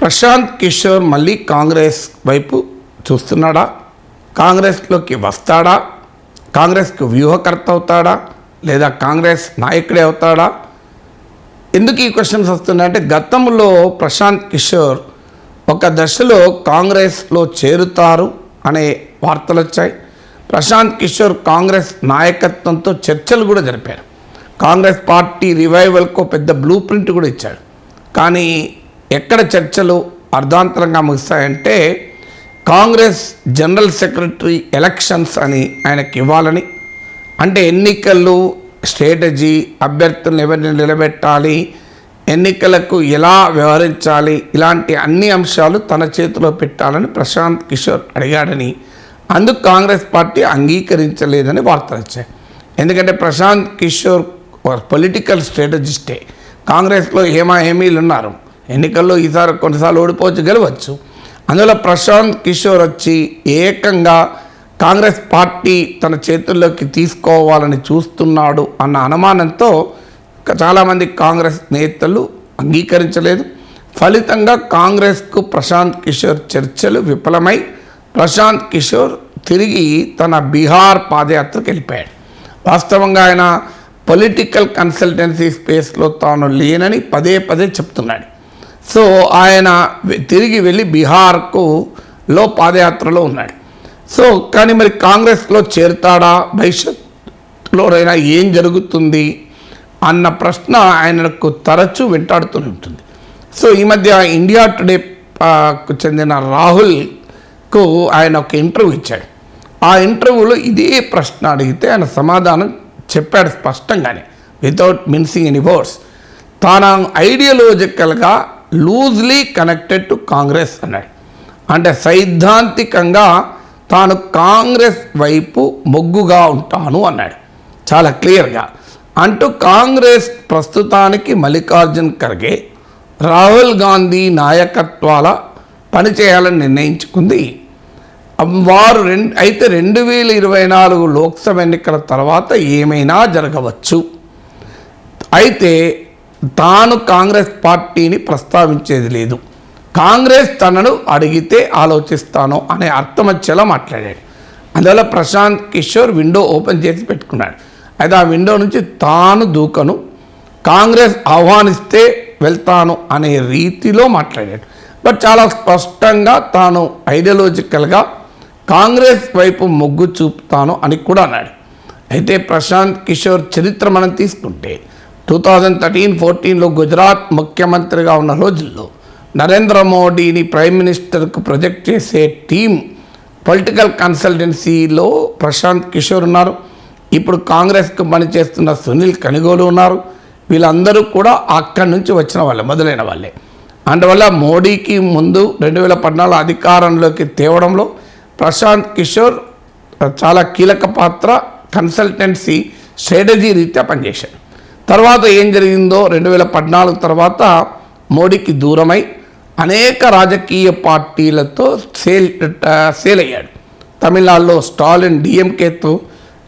ప్రశాంత్ కిషోర్ మళ్ళీ కాంగ్రెస్ వైపు చూస్తున్నాడా? కాంగ్రెస్లోకి వస్తాడా? కాంగ్రెస్కి వ్యూహకర్త అవుతాడా లేదా కాంగ్రెస్ నాయకుడే అవుతాడా? ఎందుకు ఈ క్వశ్చన్స్ వస్తున్నాయంటే గతంలో ప్రశాంత్ కిషోర్ ఒక దశలో కాంగ్రెస్లో చేరుతారు అనే వార్తలు వచ్చాయి. ప్రశాంత్ కిషోర్ కాంగ్రెస్ నాయకత్వంతో చర్చలు కూడా జరిపారు. కాంగ్రెస్ పార్టీ రివైవల్కు పెద్ద బ్లూ ప్రింట్ కూడా ఇచ్చాడు. కానీ ఎక్కడ చర్చలు అర్ధాంతరంగా ముగిస్తాయంటే కాంగ్రెస్ జనరల్ సెక్రటరీ ఎలక్షన్స్ అని ఆయనకి ఇవ్వాలని అంటే ఎన్నికలు స్ట్రాటజీ అభ్యర్థులను ఎవరిని నిలబెట్టాలి ఎన్నికలకు ఎలా వ్యవహరించాలి ఇలాంటి అన్ని అంశాలు తన చేతిలో పెట్టాలని ప్రశాంత్ కిషోర్ అడిగాడని అందుకు కాంగ్రెస్ పార్టీ అంగీకరించలేదని వార్తలు వచ్చాయి. ఎందుకంటే ప్రశాంత్ కిషోర్ పొలిటికల్ స్ట్రాటజిస్టే. కాంగ్రెస్లో ఏమా ఏమీలు ఉన్నారు ఎన్నికల్లో ఈసారి కొన్నిసార్లు ఓడిపోవచ్చు గెలవచ్చు. అందులో ప్రశాంత్ కిషోర్ వచ్చి ఏకంగా కాంగ్రెస్ పార్టీ తన చేతుల్లోకి తీసుకోవాలని చూస్తున్నాడు అన్న అనుమానంతో చాలామంది కాంగ్రెస్ నేతలు అంగీకరించలేదు. ఫలితంగా కాంగ్రెస్కు ప్రశాంత్ కిషోర్ చర్చలు విఫలమై ప్రశాంత్ కిషోర్ తిరిగి తన బీహార్ పాదయాత్రకు వెళ్ళిపోయాడు. వాస్తవంగా ఆయన పొలిటికల్ కన్సల్టెన్సీ స్పేస్లో తాను లేనని పదే పదే చెప్తున్నాడు. సో ఆయన తిరిగి వెళ్ళి బీహార్కు లో పాదయాత్రలో ఉన్నాడు. సో కానీ మరి కాంగ్రెస్లో చేరుతాడా? భవిష్యత్తులోనైనా ఏం జరుగుతుంది? అన్న ప్రశ్న ఆయనకు తరచూ వెంటాడుతూనే ఉంటుంది. సో ఈ మధ్య ఇండియా టుడే కు చెందిన రాహుల్కు ఆయన ఒక ఇంటర్వ్యూ ఇచ్చాడు. ఆ ఇంటర్వ్యూలో ఇదే ప్రశ్న అడిగితే ఆయన సమాధానం చెప్పాడు స్పష్టంగానే వితౌట్ మిన్సింగ్ ఎనీ వర్డ్స్ తాను ఐడియాలజికల్గా లూజ్లీ కనెక్టెడ్ టు కాంగ్రెస్ అన్నాడు. అంటే సైద్ధాంతికంగా తాను కాంగ్రెస్ వైపు మొగ్గుగా ఉంటాను అన్నాడు. చాలా క్లియర్గా. అంటూ కాంగ్రెస్ ప్రస్తుతానికి మల్లికార్జున్ ఖర్గే రాహుల్ గాంధీ నాయకత్వాల పనిచేయాలని నిర్ణయించుకుంది. వారు రెండు అయితే రెండు వేల ఇరవై నాలుగు లోక్సభ ఎన్నికల తర్వాత ఏమైనా జరగవచ్చు. అయితే తాను కాంగ్రెస్ పార్టీని ప్రస్తావించేది లేదు. కాంగ్రెస్ తనను అడిగితే ఆలోచిస్తాను అనే అర్థం వచ్చేలా మాట్లాడాడు. అందువల్ల ప్రశాంత్ కిషోర్ విండో ఓపెన్ చేసి పెట్టుకున్నాడు. అయితే ఆ విండో నుంచి తాను దూకను కాంగ్రెస్ ఆహ్వానిస్తే వెళ్తాను అనే రీతిలో మాట్లాడాడు. బట్ చాలా స్పష్టంగా తాను ఐడియాలజికల్గా కాంగ్రెస్ వైపు మొగ్గు చూపుతాను అని కూడా అన్నాడు. అయితే ప్రశాంత్ కిషోర్ చరిత్ర మనం తీసుకుంటే టూ థౌజండ్ థర్టీన్ ఫోర్టీన్లో గుజరాత్ ముఖ్యమంత్రిగా ఉన్న రోజుల్లో నరేంద్ర మోడీని ప్రైమ్ మినిస్టర్కు ప్రొజెక్ట్ చేసే టీం పొలిటికల్ కన్సల్టెన్సీలో ప్రశాంత్ కిషోర్ ఉన్నారు. ఇప్పుడు కాంగ్రెస్కు పనిచేస్తున్న సునీల్ కనిగోలు ఉన్నారు. వీళ్ళందరూ కూడా అక్కడి నుంచి వచ్చిన వాళ్ళే మొదలైన వాళ్ళే. అందువల్ల మోడీకి ముందు రెండు వేల పద్నాలుగు అధికారంలోకి తేవడంలో ప్రశాంత్ కిషోర్ చాలా కీలక పాత్ర కన్సల్టెన్సీ స్ట్రాటజీ రీత్యా పనిచేశారు తర్వాత ఏం జరిగిందో రెండు వేల పద్నాలుగు తర్వాత మోడీకి దూరమై అనేక రాజకీయ పార్టీలతో సేల్ సేల్ అయ్యాడు. తమిళనాడులో స్టాలిన్ డిఎంకేతో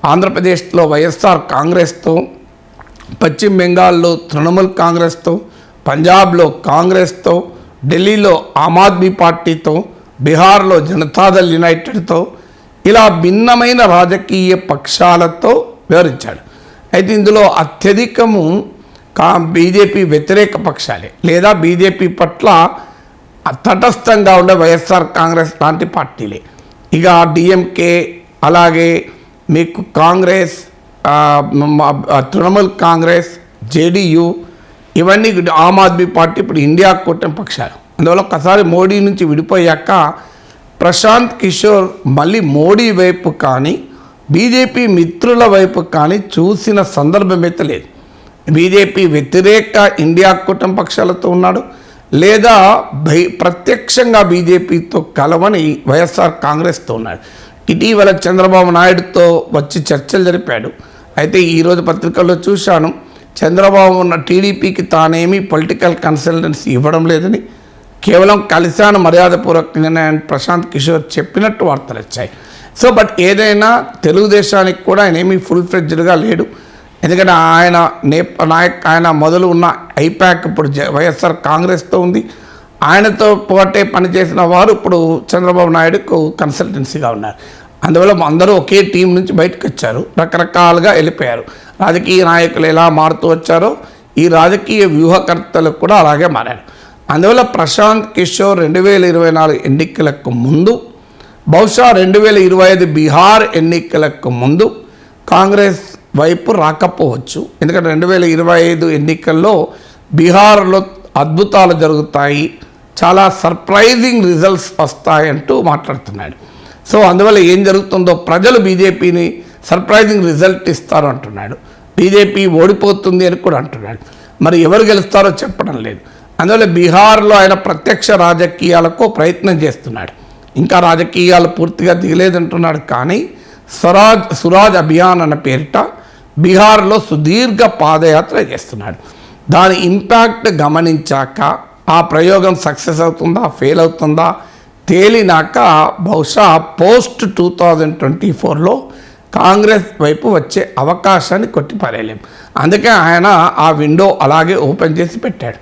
ఆంధ్రప్రదేశ్లో వైఎస్ఆర్ కాంగ్రెస్తో పశ్చిమ బెంగాల్లో తృణమూల్ కాంగ్రెస్తో పంజాబ్లో కాంగ్రెస్తో ఢిల్లీలో ఆమ్ ఆద్మీ పార్టీతో బీహార్లో జనతాదళ్ యునైటెడ్తో ఇలా భిన్నమైన రాజకీయ పక్షాలతో వివరించాడు అయితే ఇందులో అత్యధికము కా బీజేపీ వ్యతిరేక పక్షాలే. లేదా బీజేపీ పట్ల తటస్థంగా ఉండే వైఎస్ఆర్ కాంగ్రెస్ లాంటి పార్టీలే. ఇక డిఎంకే అలాగే మీకు కాంగ్రెస్ తృణమూల్ కాంగ్రెస్ జేడీయూ ఇవన్నీ ఆమ్ ఆద్మీ పార్టీ ఇప్పుడు ఇండియా కూటమి పక్షాలు. అందువల్ల ఒకసారి మోడీ నుంచి విడిపోయాక ప్రశాంత్ కిషోర్ మళ్ళీ మోడీ వైపు కానీ బీజేపీ మిత్రుల వైపు కానీ చూసిన సందర్భం అయితే లేదు. బీజేపీ వ్యతిరేక ఇండియా కూటమి పక్షాలతో ఉన్నాడు. లేదా భై ప్రత్యక్షంగా బీజేపీతో కలవని వైఎస్ఆర్ కాంగ్రెస్తో ఉన్నాడు. ఇటీవల చంద్రబాబు నాయుడుతో వచ్చి చర్చలు జరిపాడు. అయితే ఈరోజు పత్రికల్లో చూశాను చంద్రబాబు ఉన్న టీడీపీకి తానేమీ పొలిటికల్ కన్సల్టెన్సీ ఇవ్వడం లేదని కేవలం కలిశాను మర్యాదపూర్వకంగానే ప్రశాంత్ కిషోర్ చెప్పినట్టు వార్తలు వచ్చాయి. సో బట్ ఏదైనా తెలుగుదేశానికి కూడా ఆయన ఏమీ ఫుల్ ఫ్లెడ్జ్డ్గా లేడు. ఎందుకంటే ఆయన నేప నాయక్ ఆయన మొదలు ఉన్న ఐపాక్ ఇప్పుడు జ- వైఎస్ఆర్ కాంగ్రెస్తో ఉంది. ఆయనతో పాటే పనిచేసిన వారు ఇప్పుడు చంద్రబాబు నాయుడుకు కన్సల్టెన్సీగా ఉన్నారు. అందువల్ల అందరూ ఒకే టీం నుంచి బయటకు వచ్చారు. రకరకాలుగా వెళ్ళిపోయారు. రాజకీయ నాయకులు ఎలా మారుతూ వచ్చారో ఈ రాజకీయ వ్యూహకర్తలు కూడా అలాగే మారారు. అందువల్ల ప్రశాంత్ కిషోర్ రెండు వేల ఇరవై నాలుగు ఎన్నికలకు ముందు బహుశా రెండు వేల ఇరవై ఐదు బీహార్ ఎన్నికలకు ముందు కాంగ్రెస్ వైపు రాకపోవచ్చు. ఎందుకంటే రెండు వేల ఇరవై ఐదు ఎన్నికల్లో బీహార్లో అద్భుతాలు జరుగుతాయి. చాలా సర్ప్రైజింగ్ రిజల్ట్స్ వస్తాయంటూ మాట్లాడుతున్నాడు. సో అందువల్ల ఏం జరుగుతుందో ప్రజలు బీజేపీని సర్ప్రైజింగ్ రిజల్ట్ ఇస్తారు అంటున్నాడు. బీజేపీ ఓడిపోతుంది అని కూడా అంటున్నాడు. మరి ఎవరు గెలుస్తారో చెప్పడం లేదు. అందువల్ల బీహార్లో ఆయన ప్రత్యక్ష రాజకీయాలకు ప్రయత్నం చేస్తున్నాడు. ఇంకా రాజకీయాలు పూర్తిగా దిగలేదంటున్నాడు. కానీ స్వరాజ్ సురాజ్ అభియాన్ అన్న పేరిట బీహార్లో సుదీర్ఘ పాదయాత్ర చేస్తున్నాడు. దాని ఇంపాక్ట్ గమనించాక ఆ ప్రయోగం సక్సెస్ అవుతుందా ఫెయిల్ అవుతుందా తేలినాక బహుశా పోస్ట్ టూ థౌజండ్ ట్వంటీ ఫోర్లో కాంగ్రెస్ వైపు వచ్చే అవకాశాన్ని కొట్టిపారేయలేం. అందుకే ఆయన ఆ విండో అలాగే ఓపెన్ చేసి పెట్టాడు.